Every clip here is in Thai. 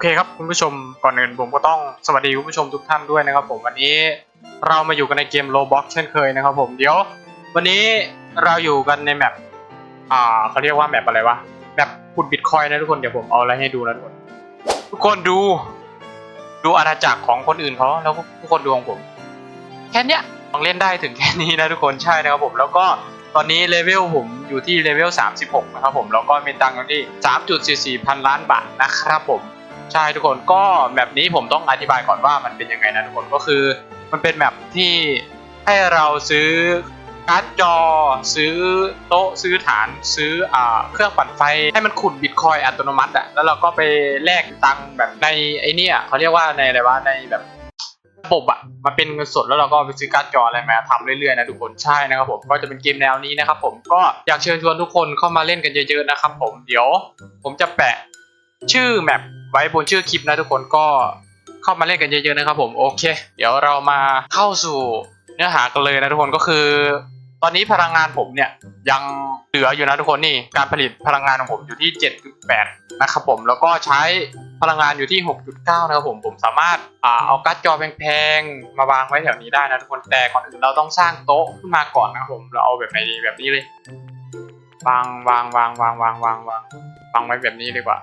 เคครับคุณผู้ชมก่อนอื่นผมก็ต้องสวัสดีคุณผู้ชมทุกท่านด้วยนะครับ ผมวันนี้เรามาอยู่กันในเกมโ b บ็อกเช่นเคยนะครับ ผมเดี๋ยว วันนี้เราอยู่กันในแมปอ่าเขาเรียกว่าแมปอะไรวะแมปขุดบิตคอยนะทุกคนเดี๋ยวผมเอาอะไรให้ดูนะทุกคนทุกคนดู ดูอาณาจักรของคนอื่นเขาแล้วทุกคนดูของผม แค่เนี้ยลองเล่นได้ถึงแค่นี้นะทุกคนใช่นะครับผมแล้วก็ตอนนี้เลเวลผมอยู่ที่เลเวล36 นะครับผม แล้วก็มีตังค์อยู่ที่ 3.44 พันล้านบาทนะครับผม ใช่ทุกคนก็แบบนี้ผมต้องอธิบายก่อนว่ามันเป็นยังไงนะทุกคนก็คือมันเป็นแบบที่ให้เราซื้อการ์ดจอ ซื้อโต๊ะซื้อฐานซื้ออ่าเครื่องปั่นไฟให้มันขุดบิตคอยอัตโนมัติอะแล้วเราก็ไปแลกตังค์แบบในไอเนี่ยเขาเรียกว่าในอะไรวะในแบบระบบอะมาเป็นเงินสดแล้วเราก็ไปซื้อการ์ดจออะไรมาทำเรื่อยๆนะทุกคนใช่นะครับผมก็จะเป็นเกมแนวนี้นะครับผมก็อยากเชิญชวนทุกคนเข้ามาเล่นกันเยอะๆนะครับผมเดี๋ยว ผมจะแปะ ชื่อแมปไว้บนชื่อคลิปนะทุกคนก็เข้ามาเล่นกันเยอะๆนะครับผมโอเค เดี๋ยวเรามาเข้าสู่เนื้อหากันเลยนะทุกคนก็คือ ตอนนี้พลังงานผมเนี่ยยังเหลืออยู่นะทุกคนนี่การผลิตพลังงานของผมอยู่ที่ 7.8 นะครับผมแล้วก็ใช้พลังงานอยู่ที่ 6.9 นะครับผม ผมสามารถอ่าเอากัดจอแพงๆ มาวางไว้แถวนี้ได้นะทุกคน แต่ก่อนอื่นเราต้องสร้างโต๊ะขึ้นมาก่อนนะครับผม เราเอาแบบไหนดีแบบนี้เลย วางวางวางวางวางวางวางวางไว้แบบนี้ดีกว่า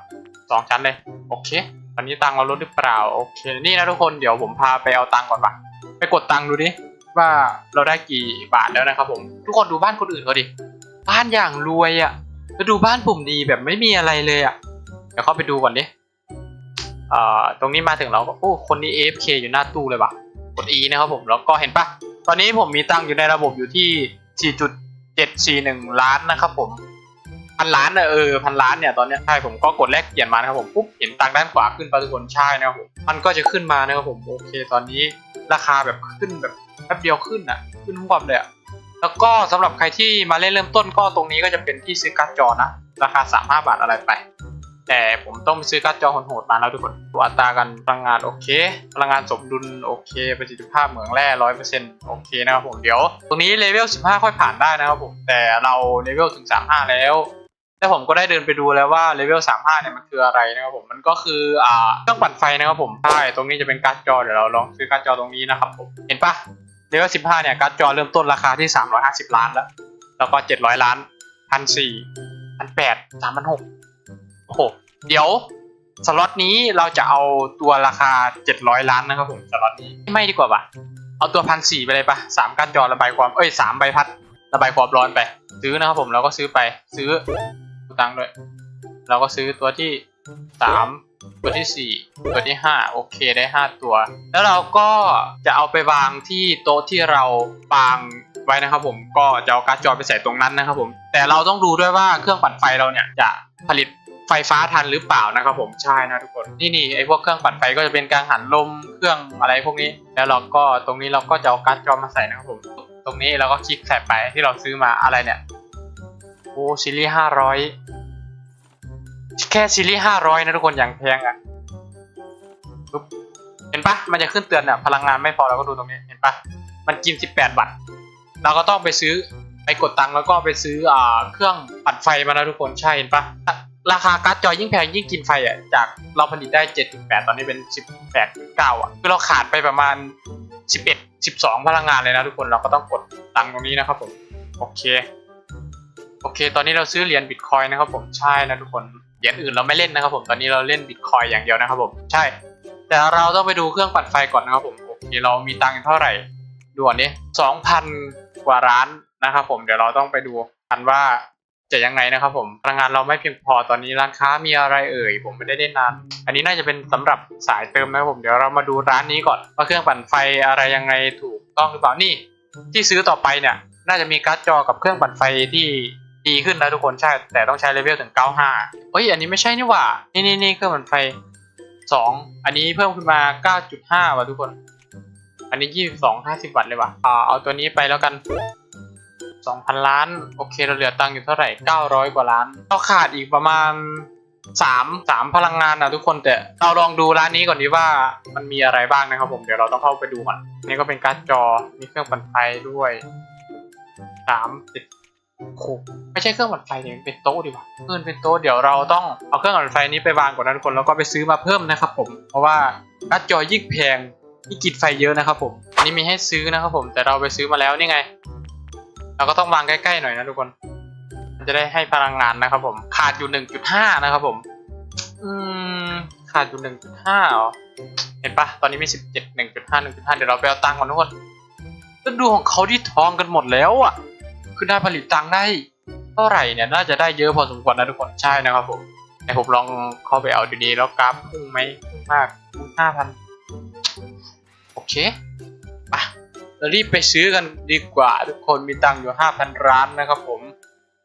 สองชั้นเลย โอเคตอนนี้ตังเราลดหรือเปล่า โอเค นี่นะทุกคน เดี๋ยวผมพาไปเอาตังก่อนปะไปกดตังดูดิ ว่าเราได้กี่บาทแล้วนะครับผม ทุกคนดูบ้านคนอื่นเขาดิ บ้านอย่างรวยอะ่ะแล้วดูบ้านผมดีแบบไม่มีอะไรเลยอะ่ะ เดี๋ยวเข้าไปดูก่อนดิเอ่อ ตรงนี้มาถึงเราก็ โอ้ คนนี้ AFK อยู่หน้าตู้เลยว่ะกด E นะครับผม แล้วก็เห็นปะตอนนี้ผมมีตังอยู่ในระบบอยู่ที่ 4.741 ล้านนะครับผม พันล้านอะเออพันล้านเนี่ยตอนเนี้ยใช่ผมก็กดแลกเปลี่ยนมานะครับผมปุ๊บเห็นตังด้านขวาขึ้นไปทุกคนใช่นะครับผมมันก็จะขึ้นมานะครับผมโอเค ตอนนี้ราคาแบบขึ้นแบบแป๊บเดียวขึ้นอะ ขึ้นหวบเลยอะแล้วก็สำหรับใครที่มาเล่นเริ่มต้นก็ตรงนี้ก็จะเป็นที่ซื้อการ์ดจอนะราคา35บาทอะไรไป แต่ผมต้องไปซื้อการ์ดจอโหดๆมาแล้วทุกคนดูอัตรากันพลังงานโอเค พลังงานสมดุลโอเคประสิทธิภาพเหมืองแร่ร้อยเปอร์เซ็นต์โอเคนะครับผมเดี๋ยว ตรงนี้เลเวล15 ค่อยผ่านได้นะครับผมแต่เราเลเวลถึง35แล้ว แต่ผมก็ได้เดินไปดูแล้วว่าเลเวล 35 เนี่ยมันคืออะไรนะครับผม มันก็คืออ่าเครื่องปั่นไฟนะครับผม ใช่ ตรงนี้จะเป็นการ์ดจอ เดี๋ยวเราลองซื้อการ์ดจอตรงนี้นะครับผม เห็นปะเลเวล 15 เนี่ยการ์ดจอเริ่มต้นราคาที่ 350 ล้านแล้ว แล้วก็ 700 ล้านพันสี่พันแปดสามพันหกโอ้โห เดี๋ยวสล็อตนี้เราจะเอาตัวราคา 700 ล้านนะครับผมสล็อตนี้ไม่ดีกว่าปะเอาตัวพันสี่ไปเลยปะสามการ์ดจอระบายความเอ้ยสามใบพัดระบายความร้อนไป ซื้อนะครับผมเราก็ซื้อไปซื้อ ตังค์ด้วย เราก็ซื้อตัวที่สามตัวที่สี่ตัวที่ห้าโอเคได้ห้าตัว แล้วเราก็จะเอาไปวางที่โต๊ะที่เราวางไว้นะครับผมก็จะเอาการ์ดจอไปใส่ตรงนั้นนะครับผมแต่เราต้องดูด้วยว่าเครื่องปั่นไฟเราเนี่ยจะผลิตไฟฟ้าทันหรือเปล่านะครับผมใช่นะทุกคนนี่นี่ไอพวกเครื่องปั่นไฟก็จะเป็นการหันลมเครื่องอะไรพวกนี้ แล้วเราก็ตรงนี้เราก็จะเอาการ์ดจอมาใส่นะครับผม ตรงนี้เราก็คลิกใส่ไปที่เราซื้อมาอะไรเนี่ยโอ้ซีรีส์ห้าร้อย แค่ซีรีส์ห้าร้อยนะทุกคนอย่างแพงอะ่ะปึ๊บเห็นปะมันจะขึ้นเตือนเนี่ยพลังงานไม่พอเราก็ดูตรงนี้เห็นปะมันกินสิบแปดบาทเราก็ต้องไปซื้อไปกดตังค์แล้วก็ไปซื้ออ่าเครื่องปั่นไฟมานะทุกคนใช่เห็นปะราคาการ์ดจอยิ่งแพงยิ่งกินไฟอะจากเราผลิตได้เจ็ดแปดตอนนี้เป็นสิบแปดเก้าอะคือเราขาดไปประมาณสิบเอ็ดสิบสองพลังงานเลยนะทุกคนเราก็ต้องกดตังค์ตรงนี้นะครับผมโอเค โอเค ตอนนี้เราซื้อเหรียญบิตคอยนะครับผมใช่นะทุกคน รียญอื่นเราไม่เล่นนะครับผมตอนนี้เราเล่นบิตคอยอย่างเดียวนะครับผมใช่ แต่เราต้องไปดูเครื่องปั่นไฟก่อนนะครับผมโอเคเรามีตังค์เท่าไหร่ดูอันนี้สองพันกว่าร้านนะครับผมเดี๋ยวเราต้องไปดูกันว่าจะยังไงนะครับผมพลังงานเราไม่เพียงพอตอนนี้ร้านค้ามีอะไรเอ่ยผมไม่ได้เล่นนาน อันนี้น่าจะเป็นสำหรับสายเติมนะครับผมเดี๋ยวเรามาดูร้านนี้ก่อนว่าเครื่องปั่นไฟอะไรยังไงถูกต้องหรือเปล่านี่ ที่ซื้อต่อไปเนี่ย น่าจะมีการ์ดจอกับเครื่องปั่นไฟที่ ดีขึ้นนะทุกคนใช่ แต่ต้องใช้เลเวลถึง 95 เฮ้ย อันนี้ไม่ใช่นี่หว่า นี่นี่นี่เครื่องมันไฟ 2 อันนี้เพิ่มขึ้นมา 9.5 ว่ะทุกคน อันนี้ 22 50 วัตต์เลยว่ะอ่าเอาตัวนี้ไปแล้วกัน 2,000 ล้าน โอเค เราเหลือตังค์อยู่เท่าไหร่ 900 กว่าล้าน เราขาดอีกประมาณ 3 3 พลังงานนะทุกคน แต่เราลองดูร้านนี้ก่อนดีว่ามันมีอะไรบ้างนะครับผม เดี๋ยวเราต้องเข้าไปดูก่อนนี่ก็เป็นการ์ดจอ มีเครื่องปั่นไฟด้วยสามสิบ โอ้โหไม่ใช่เครื่องปั่นไฟเนี่ยเป็นโต๊ะดีกว่าเออเป็นโต๊ะเดี๋ยวเราต้องเอาเครื่องปั่นไฟนี้ไปวางก่อนนะทุกคนแล้วก็ไปซื้อมาเพิ่มนะครับผม เพราะว่าการ์ดจอยิ่งแพงยิ่งกินไฟเยอะนะครับผมอันนี้มีให้ซื้อนะครับผม แต่เราไปซื้อมาแล้วนี่ไง เราก็ต้องวางใกล้ๆหน่อยนะทุกคนมันจะได้ให้พลังงานนะครับผม ขาดอยู่หนึ่งจุดห้านะครับผม อืมขาดอยู่หนึ่งจุดห้าเหรอเห็นปะตอนนี้มีสิบเจ็ดหนึ่งจุดห้าหนึ่งจุดห้าเดี๋ยวเราไปเอาตังค์ก่อนทุกคนก็ดูของเขาที่ทองกันหมดแล้วอะ คือได้ผลิตตังได้เท่าไหร่เนี่ยน่าจะได้เยอะพอสมควรนะทุกคนใช่นะครับผมแต่ผมลองเข้าไปเอาดีๆแล้วกราฟพุ่งไหมพุ่งมากพุ่งห้าพันโอเคไปเรารีบไปซื้อกันดีกว่า ทุกคนมีตังค์อยู่ห้าพันล้านนะครับผม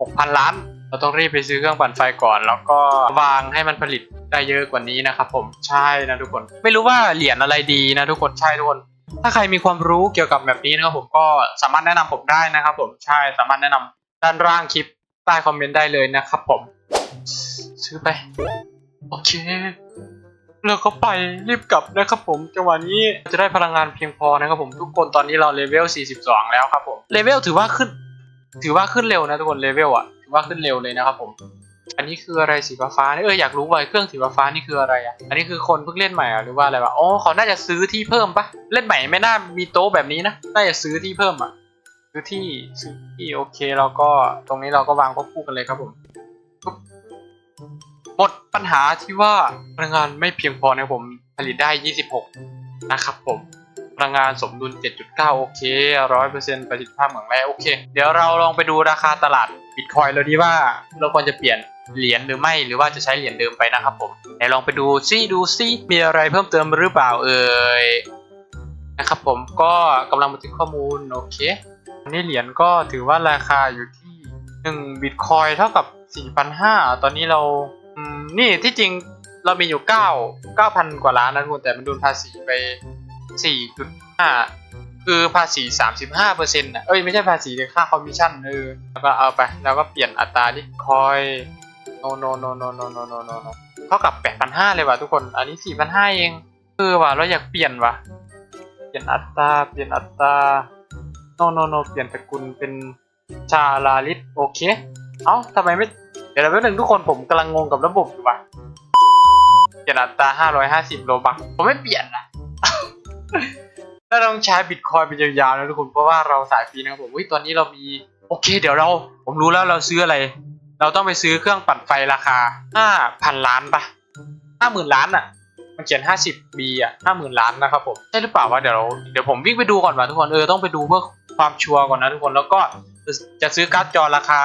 หกพันล้าน เราต้องรีบไปซื้อเครื่องปั่นไฟก่อน แล้วก็วางให้มันผลิตได้เยอะกว่านี้นะครับผมใช่นะทุกคน ไม่รู้ว่าเหรียญอะไรดีนะทุกคนใช่ทุกคน ถ้าใครมีความรู้เกี่ยวกับแบบนี้นะครับผมก็สามารถแนะนำผมได้นะครับ ผมใช่สามารถแนะนำด้านล่างคลิปใต้คอมเมนต์ได้เลยนะครับผม ซื้อไป โอเคแล้วก็ไปรีบกลับนะครับผมจังหวะนี้จะได้พลังงานเพียงพอนะครับผมทุกคนตอนนี้เราเลเวล 42 แล้วครับผมเลเวลถือว่าขึ้น ถือว่าขึ้นเร็วนะทุกคนเลเวลอะถือว่าขึ้นเร็วเลยนะครับผม อันนี้คืออะไรสีฟ้าๆนี่เอออยากรู้ว่าเครื่องสีฟ้าๆนี่คืออะไรอะ อันนี้คือคนเพิ่งเล่นใหม่หรือว่าอะไรวะ อ๋อเขาน่าจะซื้อที่เพิ่มปะเล่นใหม่ไม่น่ามีโต๊ะแบบนี้นะ น่าจะซื้อที่เพิ่มอะ ซื้อที่ซื้อที่โอเคเราก็ตรงนี้เราก็วางควบคู่กันเลยครับผมหมดปัญหาที่ว่าพลังงานไม่เพียงพอนะผมผลิตได้ 26 นะครับผม พลังงานสมดุล 7.9 โอเค100%ประสิทธิภาพเหมือนแรกโอเค เดี๋ยวเราลองไปดูราคาตลาดบิตคอยน์เลยดีว่าเราควรจะเปลี่ยนเหรียญหรือไม่หรือว่าจะใช้เหรียญเดิมไปนะครับผมเดี๋ยวลองไปดูซิดูซิมีอะไรเพิ่มเติมหรือเปล่าเอ่ยนะครับผมก็กำลังบันทึกข้อมูลโอเคนนี้เหรียญก็ถือว่าราคาอยู่ที่1บิตคอยน์เท่ากับ 4,500 ตอนนี้เรานี่ที่จริงเรามีอยู่ 9 9,000 กว่าล้านนะทุกคนแต่มันโดนภาษีไป 4.5 คือภาษี 35เปอร์เซ็นต์อะเอ้ยไม่ใช่ภาษีแต่ค่าคอมมิชชั่นเออแล้วก็เอาไปแล้วก็เปลี่ยนอัตราดิคอยโนโนโนโนโนโนโนโนโนเท่ากับ 8,500 เลยว่ะทุกคน อันนี้ 4,500 เองเออว่ะเราอยากเปลี่ยนว่ะเปลี่ยนอัตรา เปลี่ยนอัตราโนโนโนเปลี่ยนตระกูลเป็นชาลาลิสโอเค เอ้าทำไมไม่ เดี๋ยวเราแป๊บนึงทุกคนผมกำลังงงกับระบบอยู่ว่ะเปลี่ยนอัตรา 550 โลบักผมไม่เปลี่ยนนะ ถ้าต้องใช้บิตคอยเป็นยาวๆนะทุกคนเพราะว่าเราสายฟรีนะครับผมวิตอนนี้เรามีโอเค เดี๋ยวเรา ผมรู้แล้วเราซื้ออะไร เราต้องไปซื้อเครื่องปั่นไฟราคาห้าพันล้านปะห้าหมื่นล้านอะ มันเขียนห้าสิบบีอะห้าหมื่นล้านนะครับผมใช่หรือเปล่าวะเดี๋ยวเราเดี๋ยวผมวิ่งไปดูก่อนว่ะทุกคนเออต้องไปดูเพื่อความชัวร์ก่อนนะทุกคนแล้วก็ จะซื้อการ์ดจอราคา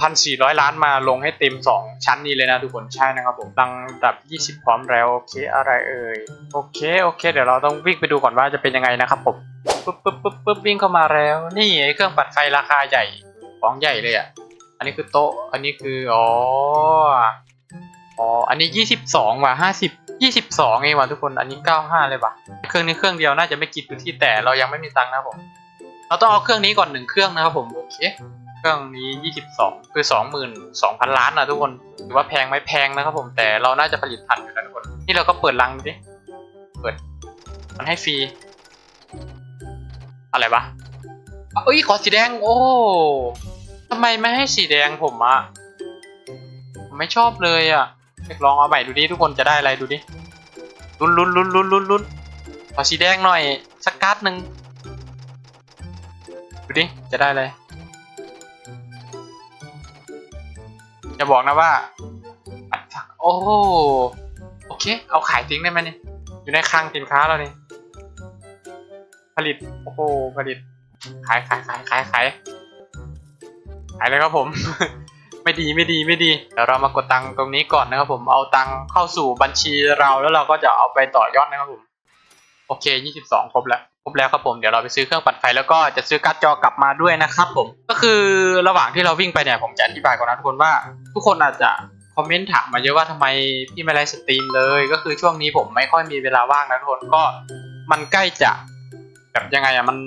1,400 ล้านมาลงให้เต็ม 2 ชั้นนี้เลยนะทุกคนใช่นะครับผมตังดับ 20 พร้อมแล้ว โอเคอะไรเอ่ย โอเคโอเค เดี๋ยวเราต้องวิ่งไปดูก่อนว่าจะเป็นยังไงนะครับผมปึ๊บปึ๊บปึ๊บปึ๊บวิ่งเข้ามาแล้ว นี่ไอ้เครื่องปั่นไฟราคาใหญ่ของใหญ่เลยอะ อันนี้คือโต๊ะ อันนี้คือ อ๋อ อ๋อ อันนี้ 22ว่ะ50 22เองว่ะทุกคน อันนี้ 95 เลยว่ะ เครื่องนี้เครื่องเดียวน่าจะไม่กินพื้นที่แต่เรายังไม่มีตังค์นะผม เราต้องเอาเครื่องนี้ก่อนหนึ่งเครื่องนะครับผมโอเคเครื่องนี้22คือ22,000ล้านนะทุกคนถือว่าแพงไหมแพงนะครับผมแต่เราน่าจะผลิตทันอยู่นะทุกคนนี่เราก็เปิดรังดิเปิด มันให้ฟรีอะไรวะเอ้ยขอสีแดง โอ้ทำไมไม่ให้สีแดงผมอะผมไม่ชอบเลยอะอยากลองเอาใหม่ดูดิทุกคนจะได้อะไรดูดิลุ้นลุ้นลุ้นลุ้นลุ้นลุ้นขอสีแดงหน่อยสักการ์ดหนึ่ง ดูดิ จะได้เลยจะบอกนะว่าอัดฝักโอ้โอเค เอาขายทิ้งได้ไหมนี่ อยู่ในคลังสินค้าเรานี่ ผลิต โอ้โห ผลิต ขายขายขายขายขายขายเลยครับผม ไม่ดีไม่ดีไม่ดี เดี๋ยวเรามากดตังค์ตรงนี้ก่อนนะครับผม เอาตังค์เข้าสู่บัญชีเราแล้วเราก็จะเอาไปต่อยอดนะครับผม โอเค22ครบแล้ว บแล้วครับผมเดี๋ยวเราไปซื้อเครื่องปั่นไฟแล้วก็จะซื้อการ์ดจอกลับมาด้วยนะครับผมก็คือระหว่างที่เราวิ่งไปเนี่ยผมจะอธิบายก่อนนะทุกคนว่า ทุกคนอาจจะคอมเมนต์ถามมาเยอะว่าทำไมพี่ไม่ไลฟ์สตรีมเลย ก็คือช่วงนี้ผมไม่ค่อยมีเวลาว่างนะทุกคนก็มันใกล้จะ แบบยังไงอะมัน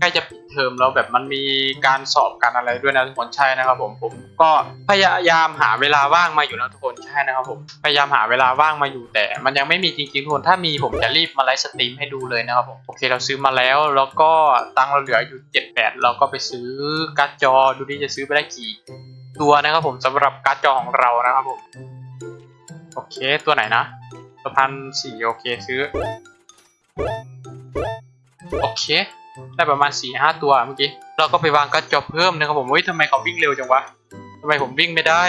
ใกล้จะปิดเทอมแล้วแบบมันมีการสอบการอะไรด้วยนะทุกคนใช่นะครับผมผมก็พยายามหาเวลาว่างมาอยู่นะทุกคนใช่นะครับผมพยายามหาเวลาว่างมาอยู่แต่ มันยังไม่มีจริงๆทุกคนถ้ามีผมจะรีบมาไลฟ์สตรีมให้ดูเลยนะครับผมโอเคเราซื้อมาแล้วแล้วก็ตังเราเหลืออยู่เจ็ดแปดเราก็ไปซื้อการ์ดจอดูดิจะซื้อไปได้กี่ตัวนะครับผมสำหรับการ์ดจอของเรานะครับผมโอเคตัวไหนนะตัวพันสี่โอเคซื้อ โอเค ได้ประมาณสี่ห้าตัวเมื่อกี้ เราก็ไปวางกร์ดจอเพิ่มนะครับผมเฮ้ยทำไมเขาวิ่งเร็วจังวะทำไมผมวิ่งไม่ได้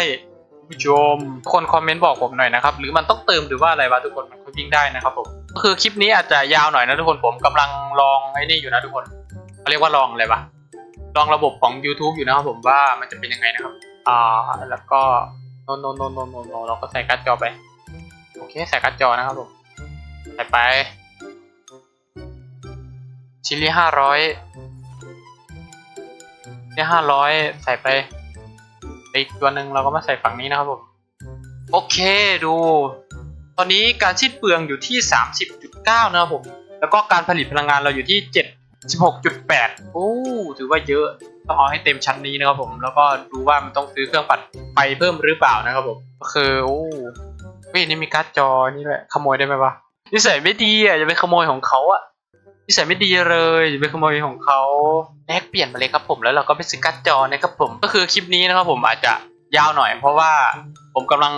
ผู้ชมคนคอมเมนต์บอกผมหน่อยนะครับ หรือมันต้องเติมหรือว่าอะไรวะทุกคนมันก็วิ่งได้นะครับผมก็คือคลิปนี้อาจจะยาวหน่อยนะทุกคนผมกำลังลองไอ้นี่อยู่นะทุกคนเขาเรียกว่าลองอะไรวะลองระบบของ YouTube อยู่นะครับผมว่ามันจะเป็นยังไงนะครับอ่าแล้วก็โนโนโนโนโนโนเราก็ใส่การ์ดจอไป โอเค ใส่การ์ดจอนะครับผม ใส่ไป ชิลลี่ห้าร้อยนี่ห้าร้อยใส่ไปอีกตัวหนึ่งเราก็มาใส่ฝั่งนี้นะครับผม โอเคดู ตอนนี้การสิ้นเปลืองอยู่ที่ 30.9 นะครับผม แล้วก็การผลิตพลังงานเราอยู่ที่ 76.8 โอ้ ถือว่าเยอะ ต้องเอาให้เต็มชั้นนี้นะครับผม แล้วก็ดูว่ามันต้องซื้อเครื่องปั่นไฟเพิ่มหรือเปล่านะครับผม ก็คือโอ้เฮ้ยนี่มีการ์ดจอนี่ด้วยขโมยได้ไหมวะนิสัยไม่ดีอะอย่าไปขโมยของเขาอะ นิสัยไม่ดีเลยไปขโมยของเขาแลกเปลี่ยนมาเลยครับผมแล้วเราก็ไปซื้อการ์ดจอนะครับผมก็คือคลิปนี้นะครับผมอาจจะยาวหน่อย เพราะว่าผมกำลัง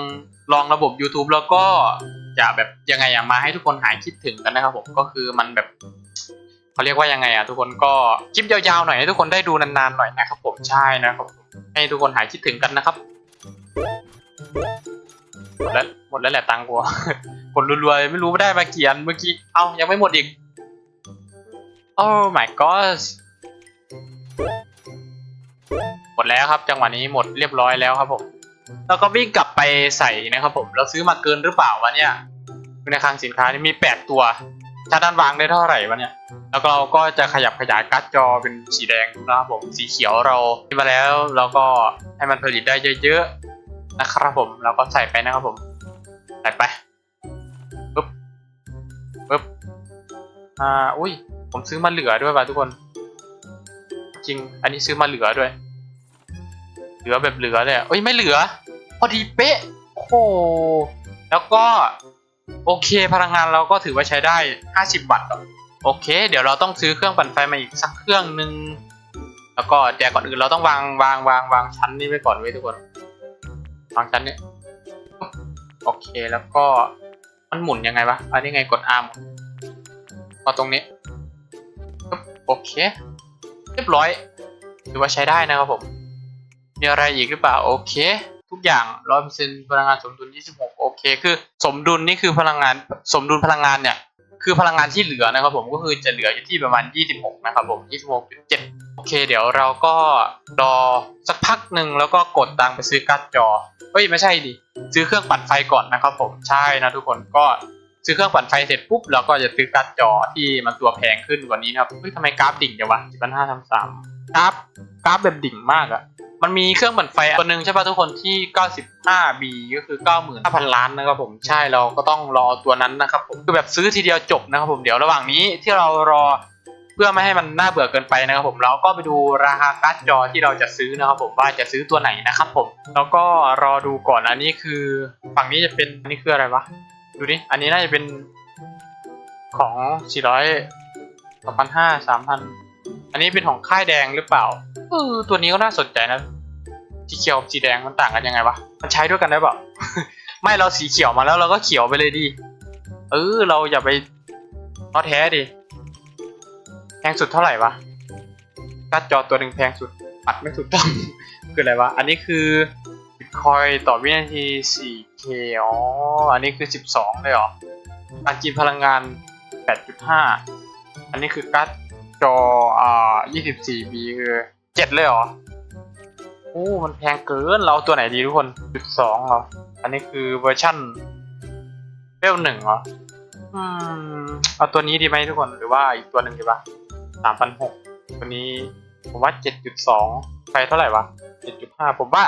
ลองระบบ YouTube แล้วก็จะแบบยังไงอะมาให้ทุกคนหายคิดถึงกันนะครับผมก็คือมันแบบเขาเรียกว่ายังไงอะทุกคนก็คลิปยาวๆหน่อยให้ทุกคนได้ดูนานๆหน่อยนะครับผมใช่นะครับผมให้ทุกคนหายคิดถึงกันนะครับหมดแล้วหมดแล้วแหละตังค์กูผลรัวๆไม่รู้ไม่ได้มากี่อันเมื่อกี้เอ้ายังไม่หมดอีก โอ้ my god หมดแล้วครับ จังหวะนี้หมดเรียบร้อยแล้วครับผมแล้วก็วิ่งกลับไปใส่นะครับผมเราซื้อมาเกินหรือเปล่าวะเนี่ยในคลังสินค้านี่มีแปดตัวชาด้านวางได้เท่าไหร่วะเนี่ย แล้วเราก็จะขยับขยายการ์ดจอเป็นสีแดงนะครับผม สีเขียวเราที่มาแล้วเราก็ให้มันผลิตได้เยอะๆนะครับผม เราก็ใส่ไปนะครับผม ใส่ไปปึ๊บปึ๊บอ่า อุ้ย ผมซื้อมาเหลือด้วยว่ะทุกคน จริง อันนี้ซื้อมาเหลือด้วย เหลือแบบเหลือเลยอะเอ้ยไม่เหลือ พอดีเป๊ะ โอ้โห แล้วก็ โอเคพลังงานเราก็ถือว่าใช้ได้ 50 วัตต์โอเค เดี๋ยวเราต้องซื้อเครื่องปั่นไฟมาอีกสักเครื่องหนึ่งแล้วก็แต่ก่อนอื่นเราต้องวางวางวางวางชั้นนี้ไว้ก่อนไว้ทุกคนวางชั้นนี้โอเคแล้วก็มันหมุนยังไงวะอันนี้ไงกด R หมุนก็ตรงนี้ โอเค เรียบร้อยถือว่าใช้ได้นะครับผม มีอะไรอีกหรือเปล่าโอเค ทุกอย่างร้อยเปอร์เซ็นพลังงานสมดุล 26 โอเค คือสมดุลนี่คือพลังงานสมดุลพลังงานเนี่ย คือพลังงานที่เหลือนะครับผมก็คือจะเหลืออยู่ที่ประมาณ 26 นะครับผม 26.7 โอเค เดี๋ยวเราก็รอสักพักหนึ่งแล้วก็กดตังไปซื้อการ์ดจอเฮ้ยไม่ใช่ดิซื้อเครื่องปั่นไฟก่อนนะครับผมใช่นะทุกคนก็ ซื้อเครื่องปั่นไฟเสร็จปุ๊บเราก็จะซื้อการ์ดจอที่มันตัวแพงขึ้นกว่านี้ครับเฮ้ยทำไมกราฟดิ่งจังวะสิบห้าทำสามกราฟกราฟแบบดิ่งมากอะมันมีเครื่องปั่นไฟตัวหนึ่งใช่ป่ะทุกคนที่ 95B ก็คือ 95,000 ล้านนะครับผม ใช่เราก็ต้องรอตัวนั้นนะครับผม คือแบบซื้อทีเดียวจบนะครับผม เดี๋ยวระหว่างนี้ที่เรารอเพื่อไม่ให้มันน่าเบื่อเกินไปนะครับผม เราก็ไปดูราคาการ์ดจอที่เราจะซื้อนะครับผมว่าจะซื้อตัวไหนนะครับผม แล้วก็รอดูก่อนอันนี้คือ ฝั่งนี้จะเป็นนนี้คืออะไรวะ ดูดิ อันนี้น่าจะเป็นของ 400 2,500 3,000 อันนี้เป็นของค่ายแดงหรือเปล่า เออ ตัวนี้ก็น่าสนใจนะ สีเขียวกับสีแดงมันต่างกันยังไงวะ มันใช้ด้วยกันได้เปล่า ไม่เราสีเขียวมาแล้วเราก็เขียวไปเลยดิ เออ เราอย่าไปท้อแท้ดิ แพงสุดเท่าไหร่วะการ์ดจอตัวหนึ่งแพงสุด ปัดไม่ถูกต้อง คืออะไรวะ อันนี้คือ คอยต่อวินาที 4K อ๋อ อันนี้คือ 12 เลยเหรอ การกินพลังงาน 8.5 อันนี้คือการ์ดจออ่า 24B คือ 7 เลยเหรอ โอ้ มันแพงเกิน เราตัวไหนดีทุกคนจุดสองเหรอ อันนี้คือเวอร์ชั่นเวลหนึ่งเหรอ อืม เอาตัวนี้ดีไหมทุกคน หรือว่าอีกตัวหนึ่งดีปะสามพันหกตัวนี้ผมว่าเจ็ดจุดสองไฟเท่าไหร่วะเจ็ดจุดห้าผมว่า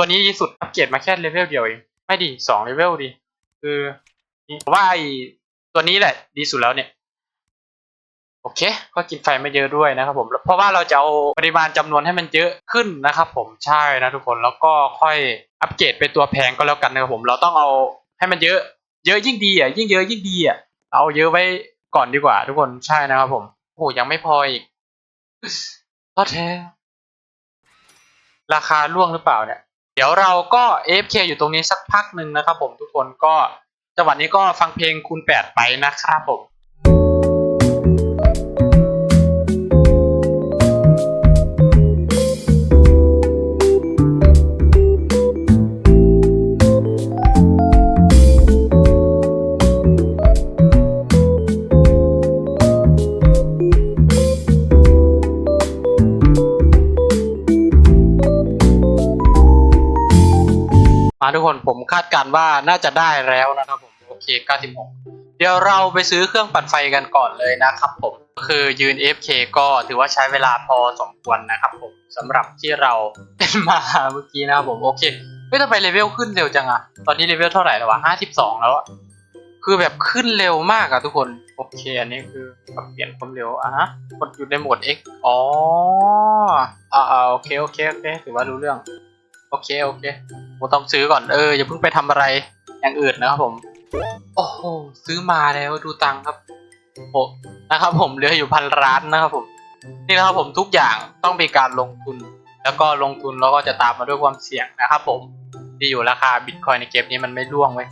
ตัวนี้ดีสุดอัปเกรดมาแค่เลเวลเดียวเอง ไม่ดีสองเลเวลดี คือผมว่าไอตัวนี้แหละ ดีสุดแล้วเนี่ย โอเค ก็กินไฟไม่เยอะด้วยนะครับผม เพราะว่าเราจะเอาปริมาณจำนวนให้มันเยอะขึ้นนะครับผม ใช่นะทุกคน แล้วก็ค่อยอัปเกรดไปตัวแพงก็แล้วกันนะครับผม เราต้องเอาให้มันเยอะ เยอะยิ่งดีอะ ยิ่งเยอะยิ่งดีอะ เอาเยอะไว้ก่อนดีกว่า ทุกคน ใช่นะครับผม โอ้โหยังไม่พออีกท้อแท้ ราคาร่วงหรือเปล่าเนี่ย ดี๋ยวเราก็ AFK อยู่ตรงนี้สักพักหนึ่งนะครับผมทุกคนก็จังหวะนี้ก็ฟังเพลงคูณ8ไปนะครับผม ทุกคนผมคาดการณ์ว่าน่าจะได้แล้วนะครับผมโอเค 96 เดี๋ยวเราไปซื้อเครื่องปั่นไฟกันก่อนเลยนะครับผมคือยืน FK ก็ถือว่าใช้เวลาพอสมควรนะครับผมสำหรับที่เราเป็นมาเมื่อกี้นะครับผมโอเคไม่ต้องไปเลเวลขึ้นเร็วจังอะตอนนี้เลเวลเท่าไหร่แล้ววะ 52 แล้วอะคือแบบขึ้นเร็วมากอะทุกคน โอเค อันนี้คือปรับเปลี่ยนความเร็วอะฮะกดอยู่ในโหมด X อ๋ออ่าอ่าโอเค โอเค โอเค ถือว่ารู้เรื่อง โอเคโอเคผมต้องซื้อก่อนเอออย่าเพิ่งไปทำอะไรอย่างอื่นนะครับผม โอ้โหซื้อมาแล้วดูตังครับโอ้นะครับ ผมเหลืออยู่พันล้านนะครับผม นี่นะครับผมทุกอย่างต้องมีการลงทุน แล้วก็ลงทุนแล้วก็จะตามมาด้วยความเสี่ยงนะครับ ผมที่อยู่ราคาบิตคอยในเกมนี้มันไม่ร่วงไว้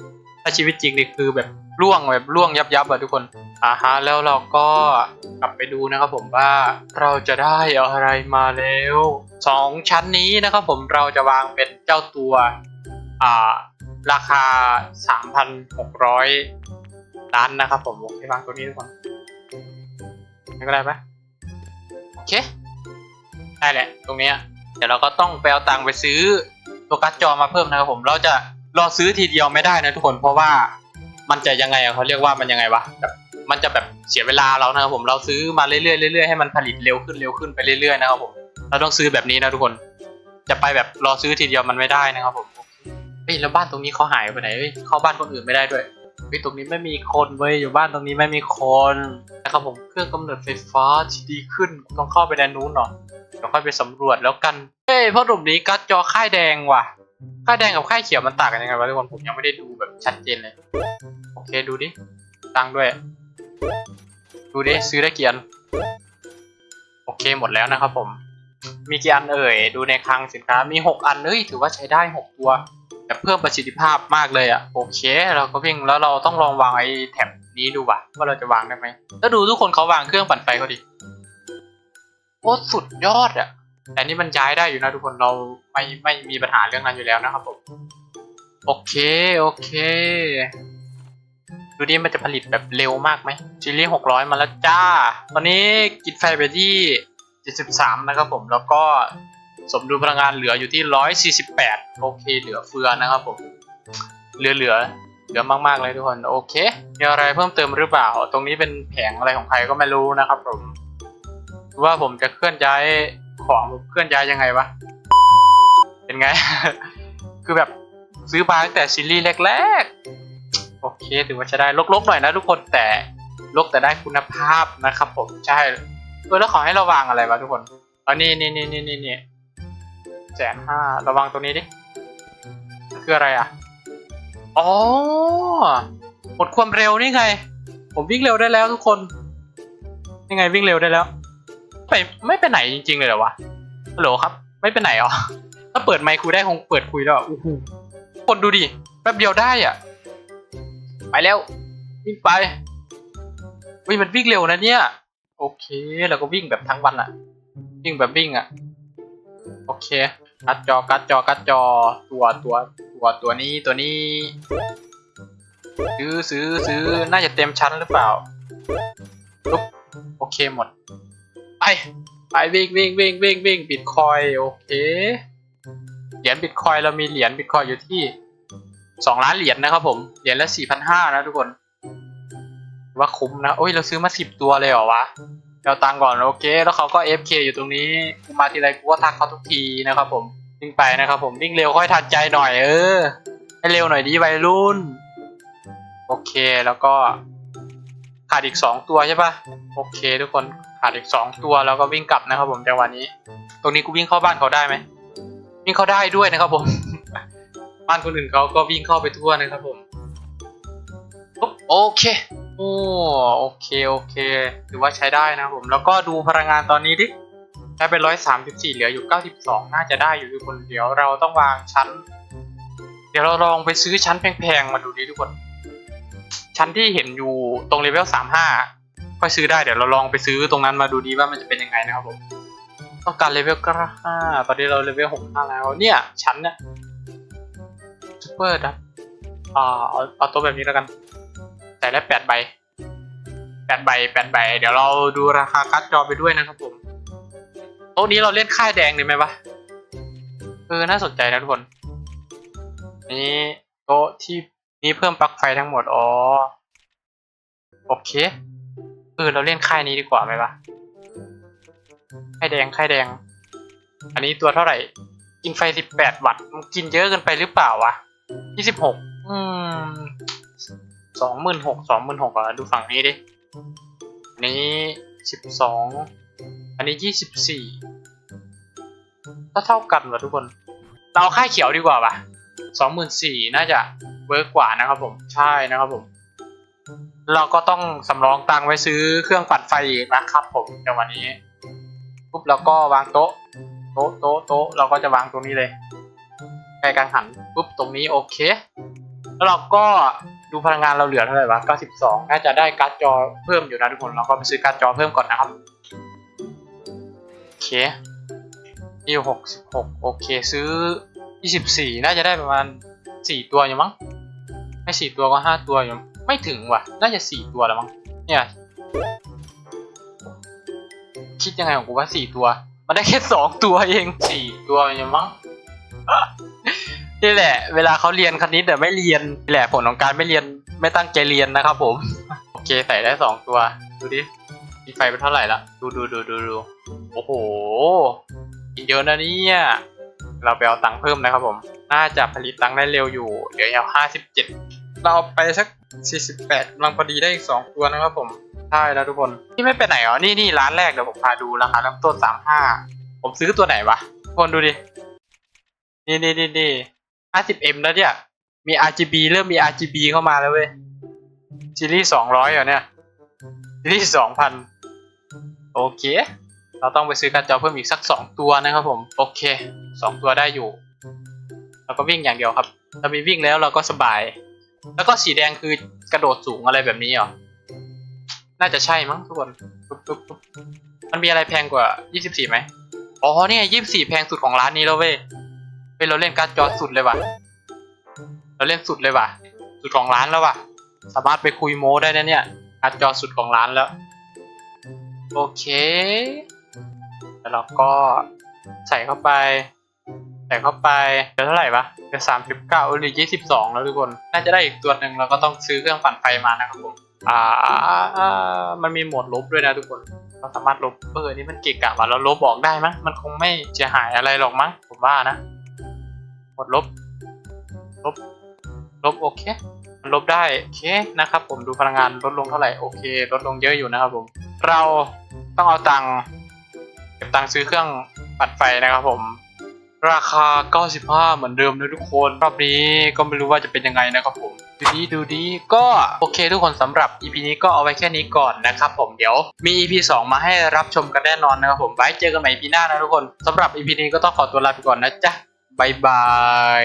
ถ้าชีวิตจริงนี่คือแบบ ร่วงแบบร่วงยับยับอะทุกคนอ่าฮะแล้วเราก็กลับไปดูนะครับผมว่าเราจะได้อะไรมาแล้วสองชั้นนี้นะครับผมเราจะวางเป็นเจ้าตัวอ่าราคา 3,600 ล้านนะครับผมโอเควางตัวนี้ทุกคนนี่ก็ได้ปะโอเค ได้แหละ ตรงนี้เดี๋ยวเราก็ต้องไปเอาตังค์ไปซื้อตัวการ์ดจอมาเพิ่มนะครับผม เราจะรอซื้อทีเดียวไม่ได้นะทุกคนเพราะว่า มันจะยังไงอะเขาเรียกว่ามันยังไงวะแบบมันจะแบบเสียเวลาเรานะครับผมเราซื้อมาเรื่อยๆเรื่อยๆให้มันผลิตเร็วขึ้นเร็วขึ้นไปเรื่อยๆนะครับผมเราต้องซื้อแบบนี้นะทุกคน จะไปแบบรอซื้อทีเดียวมันไม่ได้นะครับผมเฮ้ยแล้วบ้านตรงนี้เขาหายไปไหนเฮ้ยเข้าบ้านคนอื่นไม่ได้ด้วยเฮ้ยตรงนี้ไม่มีคนเว้ยอยู่บ้านตรงนี้ไม่มีคนนะครับผมเครื่องกำเนิดไฟฟ้าที่ดีขึ้นต้องเข้าไปแดนนู้นเนาะเดี๋ยวค่อยไปสำรวจแล้วกันเฮ้ยพราะหลุมนี้การ์ดจอค่ายแดงว่ะค่ายแดงกับค่ายเขียวมันต่างกันยังไงวะทุกคนผมยังไม่ได้ดูแบบชัดเจนเลย เคดูดิ ตังด้วย ดูดิ ซื้อได้กี่อัน โอเคหมดแล้วนะครับผม มีกี่อันเอ่ย ดูในคลังสินค้า มีหกอันเอ้ย ถือว่าใช้ได้หกตัว แต่เพิ่มประสิทธิภาพมากเลยอะ่ะ โอเค เราก็วิ่ง แล้วเราต้องลองวางไอ้แถบนี้ดูว่ะ ว่าเราจะวางได้ไหม แล้วดูทุกคนเขาวางเครื่องปั่นไฟเขาดิโคตรสุดยอดอะ่ะแต่นี่มันย้ายได้อยู่นะทุกคนเราไม่ไม่มีปัญหาเรื่องนั้นอยู่แล้วนะครับผม โอเค โอเค ดูดิมันจะผลิตแบบเร็วมากไหมซีรีส์หกร้อยมาแล้วจ้า ตอนนี้กินไฟไปที่เจ็ดสิบสามนะครับผมแล้วก็สมดุลพลังงานเหลืออยู่ที่ร้อยสี่สิบแปดโอเคเหลือเฟือนะครับผมเหลือเหลือเหลือมากๆเลยทุกคนโอเคมีอะไรเพิ่มเติมหรือเปล่า ตรงนี้เป็นแผงอะไรของใครก็ไม่รู้นะครับผม ว่าผมจะเคลื่อนย้ายของเคลื่อนย้ายยังไงวะเป็นไง คือแบบซื้อมาตั้งแต่ซีรีส์แรกๆ โอเคถือว่าจะได้ลกๆหน่อยนะทุกคนแต่ลกแต่ได้คุณภาพนะครับผมใช่เออแล้วขอให้ระวังอะไรวะทุกคนอันนี้นี่นี่นี่นี่นี่แสนห้าระวังตรงนี้ดิคืออะไรอะอ๋อหมดความเร็วนี่ไงผมวิ่งเร็วได้แล้วทุกคนนี่ไงวิ่งเร็วได้แล้วไปไม่ไปไหนจริง ๆ เลยเหรอวะฮัลโหลครับ ไม่ไปไหนอ๋อถ้าเปิดไมค์คุยได้คงเปิดคุยแล้วอู้หูคนดูดิแป๊บเดียวได้อะ แล้ววิ่งไปวิ่งมันวิ่งเร็วนะเนี่ย โอเคเราก็วิ่งแบบทั้งวันอะวิ่งแบบวิ่งอะโอเคกัดจอกัดจอกัดจอตัวตัวตัวตัวนี้ตัวนี้ ซื้อซื้อซื้อน่าจะเต็มชั้นหรือเปล่าปุ๊บโอเคหมดไปไปวิ่งวิ่งวิ่งวิ่งวิ่งบิตคอยโอเคเหรียญบิตคอยเรามีเหรียญบิตคอยอยู่ที่ สองล้านเหรียญนะครับผมเหรียญละสี่พันห้านะทุกคน ว่าคุ้มนะโอ้ยเราซื้อมาสิบตัวเลยเหรอวะเอาตังก่อนโอเค แล้วเขาก็ FK อยู่ตรงนี้กูมาทีไรกูก็ทักเขาทุกทีนะครับผมวิ่งไปนะครับผมวิ่งเร็วค่อยทันใจหน่อยเออให้เร็วหน่อยดีวัยรุ่น โอเคแล้วก็ขาดอีกสองตัวใช่ปะโอเค ทุกคนขาดอีกสองตัวแล้วก็วิ่งกลับนะครับผมจังหวะนี้ ตรงนี้กูวิ่งเข้าบ้านเขาได้ไหมวิ่งเข้าได้ด้วยนะครับผม บ้านคนอื่นเขาก็วิ่งเข้าไปทั่วนะครับผมปุ๊บโอเคโอ้โอเคโอเค ถือว่าใช้ได้นะครับผม แล้วก็ดูพลังงานตอนนี้ดิใช้เป็นร้อยสามสิบสี่เหลืออยู่เก้าสิบสองน่าจะได้อยู่ทุกคนเดี๋ยวเราต้องวางชั้น เดี๋ยวเราลองไปซื้อชั้นแพงๆมาดูดิทุกคน ชั้นที่เห็นอยู่ตรงเลเวลสามห้าค่อยซื้อได้เดี๋ยวเราลองไปซื้อตรงนั้นมาดูดีว่ามันจะเป็นยังไงนะครับผมต้องการเลเวลก็ห้าตอนนี้เราเลเวลหกห้าแล้วเนี่ยชั้นเนี่ยซู เปอร์ดับอ่าเอาเอาตัวแบบนี้แล้วกันใส่ได้แปดใบแปดใบแปดใบ เดี๋ยวเราดูราคาการ์ดจอไปด้วยนะครับผมโต๊ะนี้เราเล่นค่ายแดงเลยไหมวะเออน่าสนใจนะทุกคน นี่โต๊ะที่นี่เพิ่มปลั๊กไฟทั้งหมด อ๋อ โอเค เออเราเล่นค่ายนี้ดีกว่าไหมวะค่ายแดงค่ายแดง อันนี้ตัวเท่าไหร่ กินไฟสิบแปดวัตต์ มันกินเยอะเกินไปหรือเปล่าวะ ยี่สิบหกอืมสองหมื่นหกสองหมื่นหกอะดูฝั่งนี้ดิอันนี้สิบสองอันนี้ยี่สิบสี่ก็เท่ากันวะทุกคน เราเอาค่ายเขียวดีกว่าปะสองหมื่นสี่น่าจะเวิร์กกว่านะครับผม ใช่นะครับผม เราก็ต้องสำรองตังไว้ซื้อเครื่องปัดไฟอีกนะครับผมในวันนี้ปุ๊บเราก็วางโต๊ะ โต๊ะโต๊ะโต๊ะเราก็จะวางตรงนี้เลย ใกล้กังหันปุ๊บตรงนี้โอเค แล้วเราก็ดูพลังงานเราเหลือเท่าไหร่วะ 92 น่าจะได้การ์ดจอเพิ่มอยู่นะทุกคน เราก็ไปซื้อการ์ดจอเพิ่มก่อนนะครับ โอเคนี่66 โอเคซื้อยี่สิบสี่น่าจะได้ประมาณสี่ตัวอยู่มั้ง ไม่สี่ตัวก็ห้าตัวอยู่ ไม่ถึงว่ะ น่าจะสี่ตัวแล้วมั้ง เนี่ย คิดยังไงของกูว่าสี่ตัว มันได้แค่สองตัวเองสี่ตัวอยู่มั้ง นี่แหละ เวลาเขาเรียนคณิตแต่ไม่เรียนนี่แหละผลของการไม่เรียนไม่ตั้งใจเรียนนะครับผม โอเคใส่ได้สองตัว ดูดิมีไฟเป็นเท่าไหร่ละดูดูดูดูดูโอ้โหกินเยอะนะเนี่ยเราไปเอาตังค์เพิ่มนะครับผม น่าจะผลิตตังค์ได้เร็วอยู่ เดี๋ยวเอาห้าสิบเจ็ดเราเอาไปสักสี่สิบแปดกำลังพอดีได้อีกสองตัวนะครับผม ใช่แล้วทุกคน นี่ไม่ไปไหนอ๋อนี่นี่ร้านแรกเดี๋ยวผมพาดูราคาเริ่มต้นสามห้าผมซื้อตัวไหนวะทุกคนดูดิ นี่นี่นี่นี่ ห้าสิบเอ็มแล้วเนี่ย มี RGB เริ่มมี RGB เข้ามาแล้วเว้ยซีรีส์สองร้อยเหรอเนี่ยซีรีส์สองพันโอเค เราต้องไปซื้อการ์ดจอเพิ่มอีกสักสองตัวนะครับผม โอเคสองตัวได้อยู่ เราก็วิ่งอย่างเดียวครับ ถ้ามีวิ่งแล้วเราก็สบาย แล้วก็สีแดงคือกระโดดสูงอะไรแบบนี้เหรอ น่าจะใช่มั้งทุกคนมันมีอะไรแพงกว่า 24ไหมอ๋อเนี่ย 24 แพงสุดของร้านนี้แล้วเว้ย เฮ้ยเราเล่นการ์ดจอสุดเลยว่ะ เราเล่นสุดเลยว่ะ สุดของร้านแล้วว่ะ สามารถไปคุยโม้ได้นะเนี่ย การ์ดจอสุดของร้านแล้ว โอเค แล้วเราก็ใส่เข้าไป ใส่เข้าไปเหลือเท่าไหร่ปะเหลือสามสิบเก้าหรือยี่สิบสองแล้วทุกคน น่าจะได้อีกตัวหนึ่งเราก็ต้องซื้อเครื่องปั่นไฟมานะครับผม อ่า มันมีโหมดลบด้วยนะทุกคนเราสามารถลบเออนี่มันเกะกะว่ะเราลบบอกได้มั้ยมันคงไม่เสียหายอะไรหรอกมั้งผมว่านะ หมดลบ ลบ ลบโอเค มันลบได้โอเคนะครับ ผมดูพลังงานลดลงเท่าไหร่โอเค ลดลงเยอะอยู่นะครับผม เราต้องเอาตังค์เก็บตังค์ซื้อเครื่องปัดไฟนะครับผม ราคา 95 เหมือนเดิมนะทุกคน รอบนี้ก็ไม่รู้ว่าจะเป็นยังไงนะครับผม ดูดีดูดีก็โอเคทุกคนสำหรับ EP นี้ก็เอาไว้แค่นี้ก่อนนะครับผมเดี๋ยวมี EP 2 มาให้รับชมกันแน่นอนนะครับผมไว้เจอกันใหม่ EP หน้านะทุกคนสำหรับ EP นี้ก็ต้องขอตัวลาไปก่อนนะจ๊ะ บายบาย